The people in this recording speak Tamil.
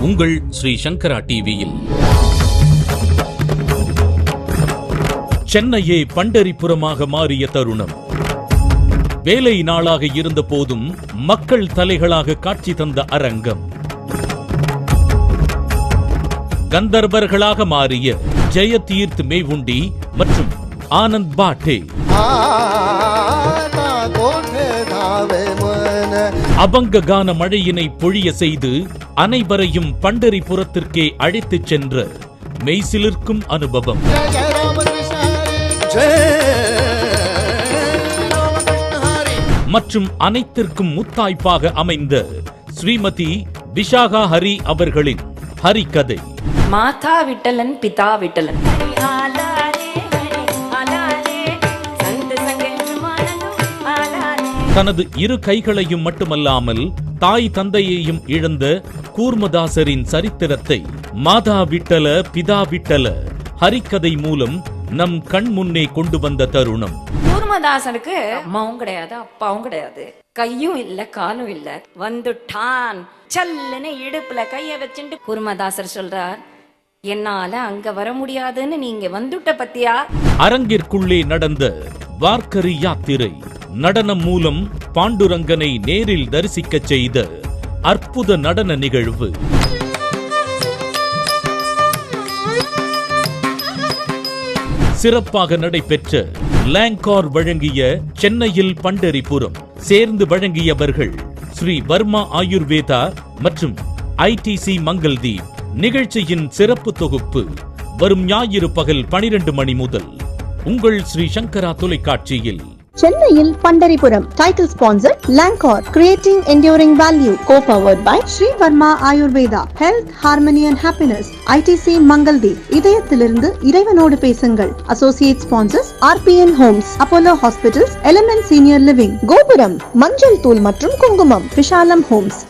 உங்கள் ஸ்ரீ சங்கரா டிவியில். சென்னையே பண்டரிபுரமாக மாறிய தருணம். வேலை நாளாக இருந்த போதும் மக்கள் தலைகளாக காட்சி தந்த அரங்கம். கந்தர்வர்களாக மாறிய ஜெயதீர்த் மேவுண்டி மற்றும் ஆனந்த் பாட்டே. அபங்ககான மழையினை பொழிய செய்து அனைவரையும் பண்டரிபுரத்திற்கே அழைத்துச் சென்ற மெய்சிலிருக்கும் அனுபவம். மற்றும் அனைத்திற்கும் முத்தாய்ப்பாக அமைந்த ஸ்ரீமதி விஷாகா ஹரி அவர்களின் ஹரிகதை. மாதா விட்டலன் பிதா விட்டலன். தனது இரு கைகளையும் மட்டுமல்லாமல் தாய் தந்தையையும் இழந்த கூர்மதாசரின் சரித்திரத்தை மாதா விட்டல பிதா விட்டல ஹரிக்கதை மூலம் நம் கண் முன்னே கொண்டு வந்த தருணம். கூர்மதாசனுக்கு அம்மாவும் கிடையாது அப்பாவும் கிடையாது. கையும் இல்ல காலும் இல்ல. வந்துட்டான் சல்லுன்னு இடுப்புல கைய வச்சுட்டு கூர்மதாசர் சொல்றார் என்னால அங்க வர முடியாதுன்னு நீங்க வந்துட்ட பத்தியா? அரங்கிற்குள்ளே நடந்த வார்க்கரி யாத்திரை. நடனம் மூலம் பாண்டுரங்கனை நேரில் தரிசிக்கச் செய்த அற்புத நடன நிகழ்வு. சிறப்பாக நடைபெற்ற லேங்கார் வழங்கிய சென்னையில் பண்டரிபுரம் சேர்ந்து வழங்கியவர்கள் ஸ்ரீ வர்மா ஆயுர்வேதா மற்றும் ஐடிசி மங்கள்தீப். நிகழ்ச்சியின் சிறப்பு தொகுப்பு வரும் ஞாயிறு பகல் 12 மணி முதல் உங்கள் ஸ்ரீ சங்கரா தொலைக்காட்சியில். சென்னையில் Pandaripuram title sponsor Lancor creating enduring value co powered by Sri Varma Ayurveda health harmony and happiness ITC Mangaldeep இதயத்திலிருந்து இறைவனோடு பேசுங்கள். Associate sponsors RBN homes Apollo hospitals element senior living Gopuram மஞ்சள் தூள் மற்றும் குங்குமம் விஷாலம் ஹோம்ஸ்